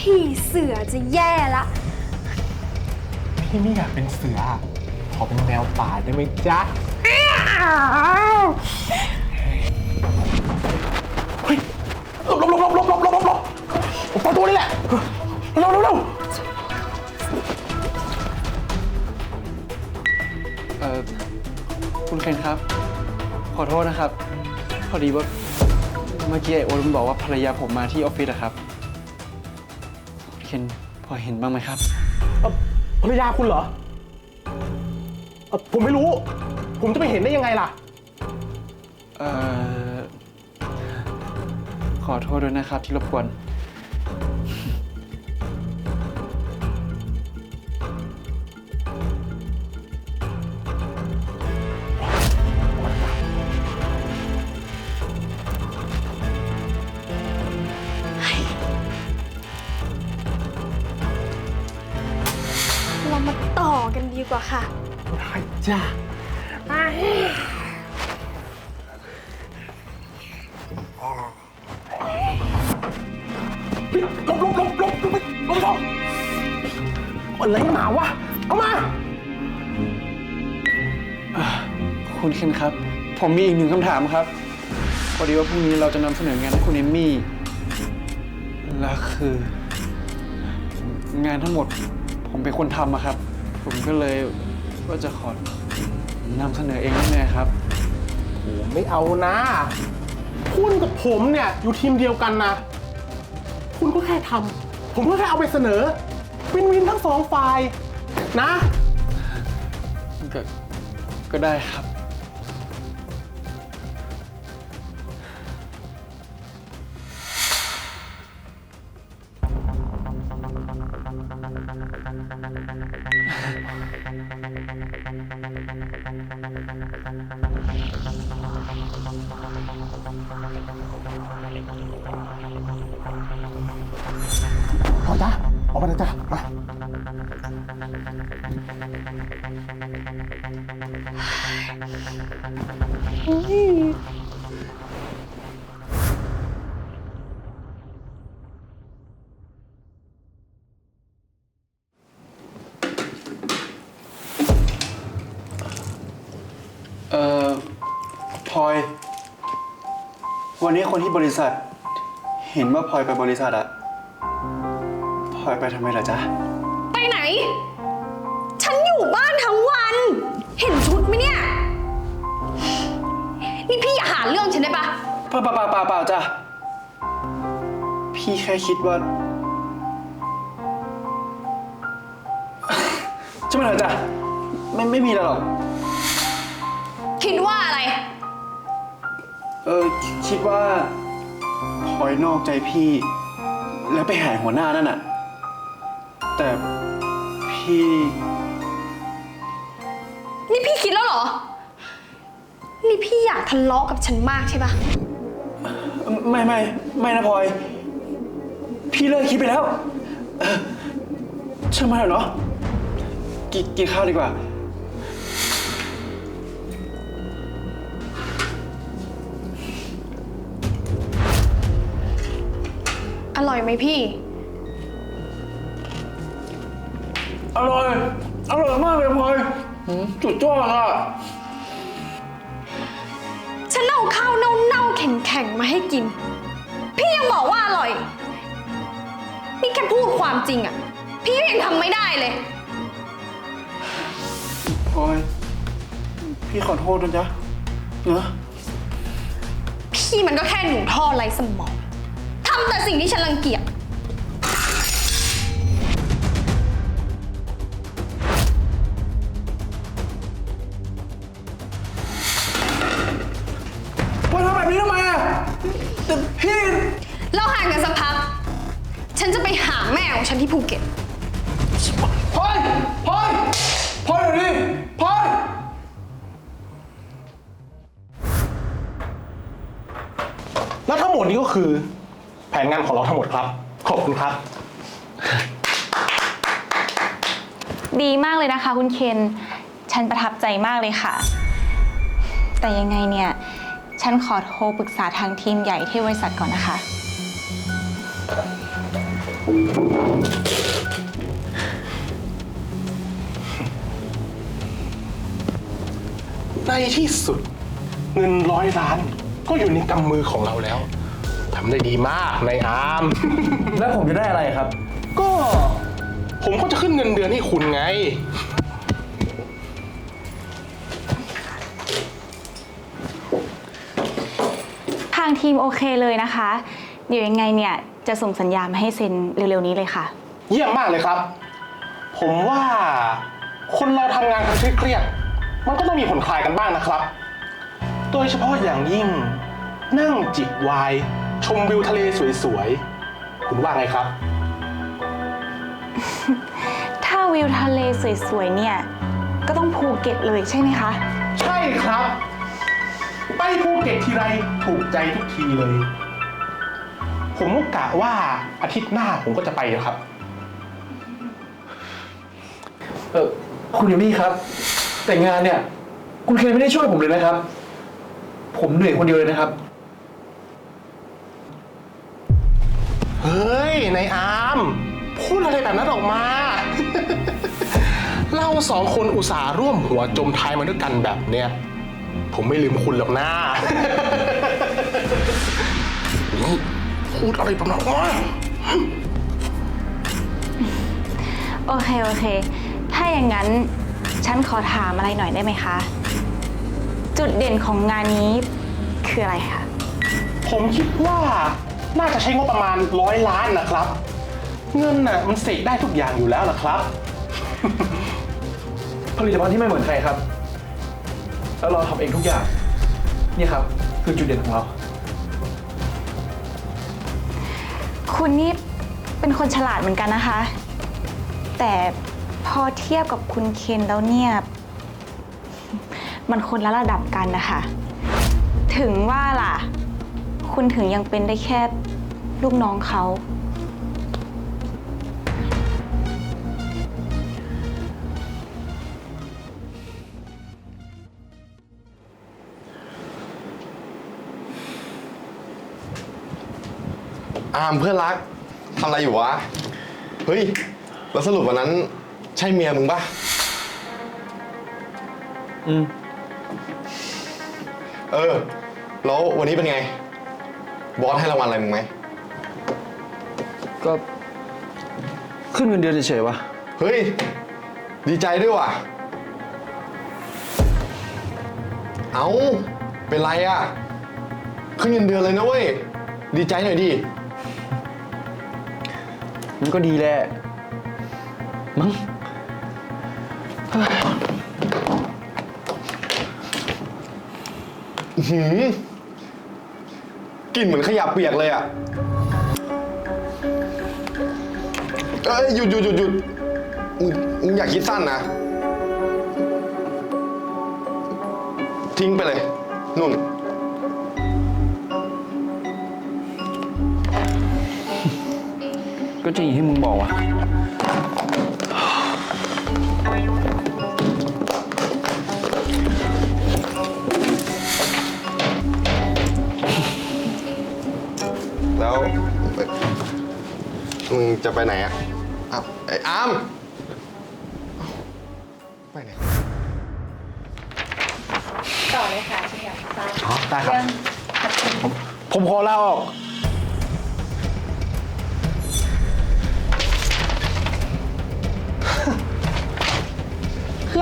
พี่เสือจะแย่ละ พี่ไม่อยากเป็นเสือ ขอเป็นแมวป่าได้ไหมจ๊ะเฮ้ยหลบหลบหลบหลบหลบหลบหลบหลบประตูนี่แหละ เร็วเร็วเร็วเอ่อ คุณเคนครับ ขอโทษนะครับ พอดีว่าเมื่อกี้ไอโอ๊ตมันบอกว่าภรรยาผมมาที่ออฟฟิศอะครับ เคนพอเห็นบ้างไหมครับ เอ่อภรรยาคุณเหรอเอ่อผมไม่รู้ ผมจะไปเห็นได้ยังไงล่ะ เอ่อ ขอโทษด้วยนะครับที่รบกวน ดีกว่าค่ะ ได้จ้ะเฮ้ยหลบหลบหลบหลบลบหลบหลบอะไรหนาวะ เอามา คุณเคนครับ ผมมีอีกหนึ่งคำถามครับ พอดีว่าพรุ่งนี้เราจะนำเสนองานให้คุณเอมมี่ และคือ งานทั้งหมดผมเป็นคนทำอะครับ ผมก็เลยว่าจะขอนำเสนอเองได้ไหมครับ ผมไม่เอานะคุณกับผมเนี่ยอยู่ทีมเดียวกันนะ คุณก็แค่ทำผมก็แค่เอาไปเสนอ วินวินทั้งสองฝ่ายนะ ก็ก็ได้ครับ วันนี้คนที่บริษัท เห็นว่าพลอยไปบริษัทอะพลอยไปทำไมล่ะจ๊ะ ไปไหน ฉันอยู่บ้านทั้งวัน เห็นชุดไหมเนี่ย นี่พี่อย่าหาเรื่องฉันได้ปะ เปล่าเปล่าเปล่าเปล่าเปล่าจ้ะ พี่แค่คิดว่าใช่ไหมเหรอจ๊ะไม่ไม่มีอะไรหรอก คิดว่าอะไร เออคิคิดว่าพลอยนอกใจพี่ แล้วไปหาหัวหน้านั่นน่ะ แต่พี่ นี่พี่คิดแล้วเหรอ นี่พี่อยากทะเลาะกับฉันมากใช่ปะไม่ไม่ไม่นะพลอย พี่เลิกคิดไปแล้วเออช่างมันเถอะเนาะกินกินข้าวดีกว่า อร่อยไหมพี่ อร่อย อร่อยมากเลยพลอยหืมจุดยอดอะ ฉันเอาข้าวเน่าๆแข็งๆมาให้กิน พี่ยังบอกว่าอร่อย นี่แค่พูดความจริงอะพี่ยังทำไม่ได้เลย พลอย พี่ขอโทษนะจ๊ะนะพี่มันก็แค่หนูท่อไร้สมองทำแต่สิ่งที่ฉันรังเกียจพลอยทำแบบนี้ทำไมอะแต่พี่ เราห่างกันสักพัก ฉันจะไปหาแม่ของฉันที่ภูเก็ต พลอยพลอยพลอยเดี๋ยวนี้พลอยแล้วทั้งหมดนี้ก็คือ แผนงานของเราทั้งหมดครับ ขอบคุณครับ ดีมากเลยนะคะ คุณเคน ฉันประทับใจมากเลยค่ะ แต่ยังไงเนี่ย ฉันขอโทรปรึกษาทางทีมใหญ่ที่บริษัทก่อนนะคะ ในที่สุด เงินร้อยล้าน ก็อยู่ในกำมือของเราแล้ว ทำได้ดีมากนายอาร์ม แล้วผมจะได้อะไรครับ ก็ ผมก็จะขึ้นเงินเดือนให้คุณไง ทางทีมโอเคเลยนะคะ เดี๋ยวยังไงเนี่ย จะส่งสัญญามาให้เซ็นเร็วๆนี้เลยค่ะ เยี่ยมมากเลยครับ ผมว่าคนเราทำงานกันเครียดๆมันก็ต้องมีผ่อนคลายกันบ้างนะครับ โดยเฉพาะอย่างยิ่งนั่งจิบไวน์ ชมวิวทะเลสวยๆ คุณว่าไงครับ ถ้าวิวทะเลสวยๆ เนี่ย ก็ต้องภูเก็ตเลยใช่ไหมคะ ใช่ครับ ไปภูเก็ตทีไรถูกใจทุกทีเลย ผมก็กะว่าอาทิตย์หน้าผมก็จะไปนะครับ เออคุณเอมี่ครับ แต่งานเนี่ย คุณเคนไม่ได้ช่วยผมเลยนะครับ ผมเหนื่อยคนเดียวเลยนะครับ เฮ้ยนายอาร์มพูดอะไรแบบนั้นออกมา เราสองคนอุตส่าห์ร่วมหัวจมท้ายมาด้วยกันแบบเนี้ยผมไม่ลืมคุณหรอกนะนี่พูดอะไรแบบนั้นวะโอเค โอเค ถ้าอย่างนั้นฉันขอถามอะไรหน่อยได้ไหมคะ จุดเด่นของงานนี้คืออะไรคะ ผมคิดว่า น่าจะใช้งบประมาณร้อยล้านนะครับ เงินน่ะมันเสกได้ทุกอย่างอยู่แล้วนะครับ ผลิตภัณฑ์ที่ไม่เหมือนใครครับ แล้วเราทำเองทุกอย่าง นี่ครับ คือจุดเด่นของเรา คุณนี่เป็นคนฉลาดเหมือนกันนะคะ แต่พอเทียบกับคุณเคนแล้วเนี่ย มันคนละระดับกันนะคะ ถึงว่าล่ะ คุณถึงยังเป็นได้แค่ลูกน้องเขา อามเพื่อนรักทำอะไรอยู่วะ เฮ้ย แล้วสรุปวันนั้น ใช่เมียมึงปะอืม เออ แล้ววันนี้เป็นไง บอสให้รางวัลอะไรมึงไหม ก็ขึ้นเงินเดือนเฉยๆวะเฮ้ย ดีใจด้วยว่ะ เอาเป็นไรอะขึ้นเงินเดือนเลยนะเว้ย ดีใจหน่อยดิ มันก็ดีแหละ มั้งหืม กลิ่นเหมือนขยะเปียกเลยอะเอ้ยหยุดหยุดหยุดหยุดมึงมึงอย่าคิดสั้นนะ ทิ้งไปเลย นุ่น ก็จริงอย่างที่มึงบอกว่ะ มึงจะไปไหนอะอ้าวไอ้อามไปไหน ต่อเลยค่ะเชียร์ซ้ายอ๋อได้ครับผมขอลาออก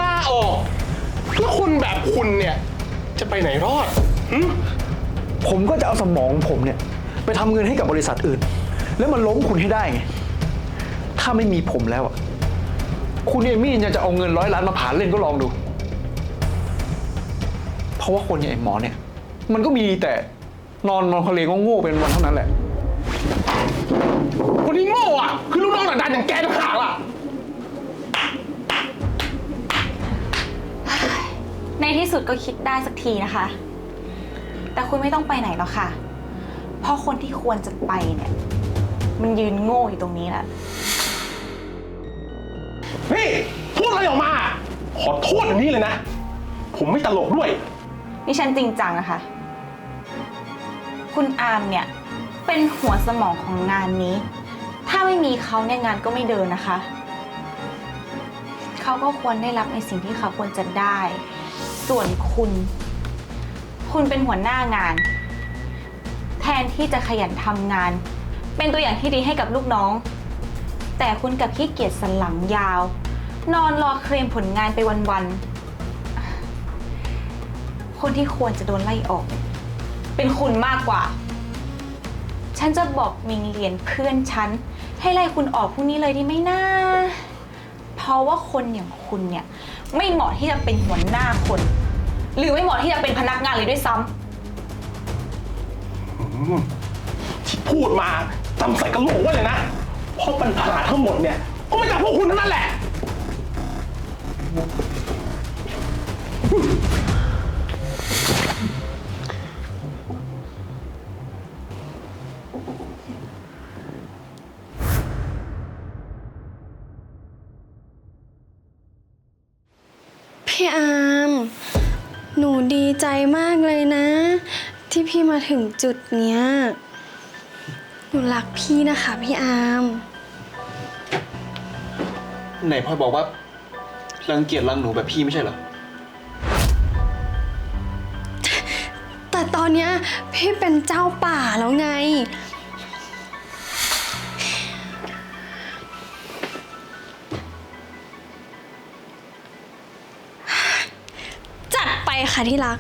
ลาออก แล้วคนแบบคุณเนี่ย จะไปไหนรอดหึผมก็จะเอาสมองของผมเนี่ย ไปทำเงินให้กับบริษัทอื่น แล้วมันล้มคุณให้ได้ไง ถ้าไม่มีผมแล้วอะ คุณเอมี่ยังจะเอาเงินร้อยล้านมาผ่านเล่นก็ลองดู เพราะว่าคนอย่างไอ้หมอเนี่ย มันก็มีแต่นอนนอนทะเลโง่ๆเป็นวันเท่านั้นแหละ คนที่โง่อะ คือลูกน้องหนักดันอย่างแกต่างหากล่ะ ในที่สุดก็คิดได้สักทีนะคะ แต่คุณไม่ต้องไปไหนหรอกค่ะ เพราะคนที่ควรจะไปเนี่ย มันยืนโง่อยู่ตรงนี้แหละ นี่พูดอะไรออกมา ขอโทษอย่างนี้เลยนะ ผมไม่ตลกด้วย นี่ฉันจริงจังนะคะ คุณอาร์มเนี่ย เป็นหัวสมองของงานนี้ ถ้าไม่มีเขาเนี่ยงานก็ไม่เดินนะคะ เขาก็ควรได้รับในสิ่งที่เขาควรจะได้ ส่วนคุณ คุณเป็นหัวหน้างาน แทนที่จะขยันทำงาน เป็นตัวอย่างที่ดีให้กับลูกน้อง แต่คุณกับขี้เกียจสันหลังยาว นอนรอเคลมผลงานไปวันๆ คนที่ควรจะโดนไล่ออก เป็นคุณมากกว่า ฉันจะบอกมิงเลียนเพื่อนฉัน ให้ไล่คุณออกพรุ่งนี้เลยดีไหมนะเพราะว่าคนอย่างคุณเนี่ย ไม่เหมาะที่จะเป็นหัวหน้าคน หรือไม่เหมาะที่จะเป็นพนักงานเลยด้วยซ้ำ ที่พูดมา จำใส่กระโหลกไว้เลยนะเพราะปัญหาทั้งหมดเนี่ย ก็มาจากพวกคุณทั้งนั้นแหละ พี่อาร์มหนูดีใจมากเลยนะ ที่พี่มาถึงจุดเนี้ย หนูรักพี่นะคะพี่อาร์มไหนพลอยบอกว่ารังเกียจรังหนูแบบพี่ไม่ใช่เหรอ แต่ตอนเนี้ยพี่เป็นเจ้าป่าแล้วไง จัดไปค่ะที่รัก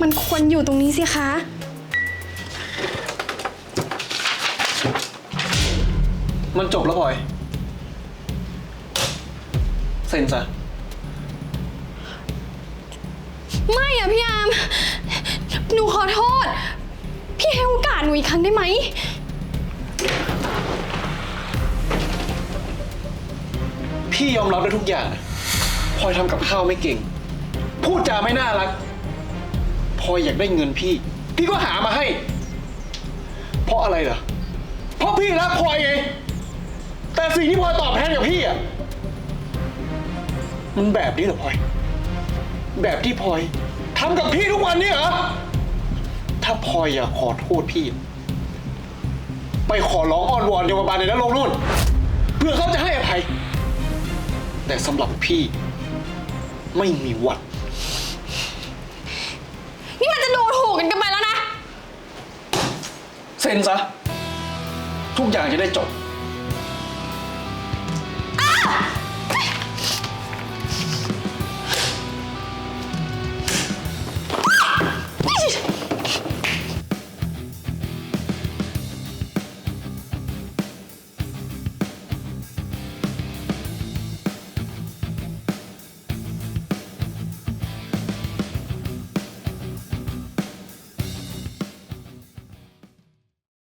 มันควรอยู่ตรงนี้สิคะ มันจบแล้วพลอย เซ็นซะไม่อะพี่อาร์มหนูขอโทษ พี่ให้โอกาสหนูอีกครั้งได้ไหม พี่ยอมรับได้ทุกอย่างนะพลอยทำกับข้าวไม่เก่ง พูดจาไม่น่ารัก พออยากได้เงินพี่ พี่ก็หามาให้ เพราะอะไรเหรอ เพราะพี่รักพลอยไง แต่สิ่งที่พลอยตอบแทนกับพี่อะ มันแบบนี้เหรอพลอย แบบที่พลอยทำกับพี่ทุกวันนี้เหรอ ถ้าพลอยอยากขอโทษพี่ ไปขอร้องอ้อนวอนโยมบาลในนรกนู่น เพื่อเขาจะให้อภัย แต่สำหรับพี่ ไม่มีวันมันจะดูถูกกันกันไปแล้วนะ เซ็นซะ ทุกอย่างจะได้จบ